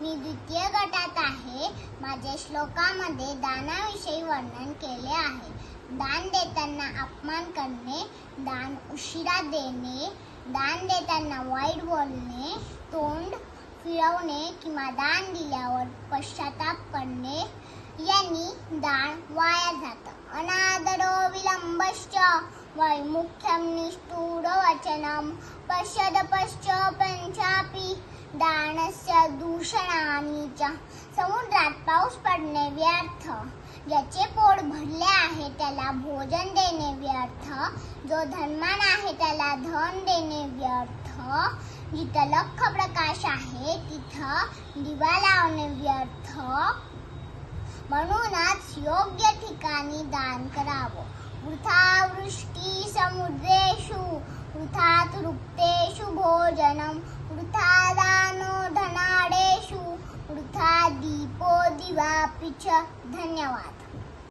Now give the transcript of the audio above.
मी द्वितीय गटात आहे. माझ्या श्लोकामध्ये दानाविषयी वर्णन केले आहे. दान देताना अपमान करणे दान उशिरा देणे दान देताना वाईट बोलणे तोंड फिरवणे किंवा दान दिल्यावर पश्चाताप करणे यांनी दान वाया जातं. अनादरो विलंबश्च वैमुख्यम निष्ठूर वचनम पश्चदपश्च पंचापि दानस्य समुद्रात पाऊस पडणे व्यर्थ ज्याचे पोट भरले आहे त्याला भोजन देणे व्यर्थ जो धनमान आहे त्याला धन देणे व्यर्थ. जिथं लख प्रकाश आहे तिथं दिवा लावणे व्यर्थ. म्हणूनच योग्य ठिकाणी दान करावं. वृथा वृष्टी समुद्रेषु वृथा तृप्तेषु भोजनं वा वृथा धन्यवाद.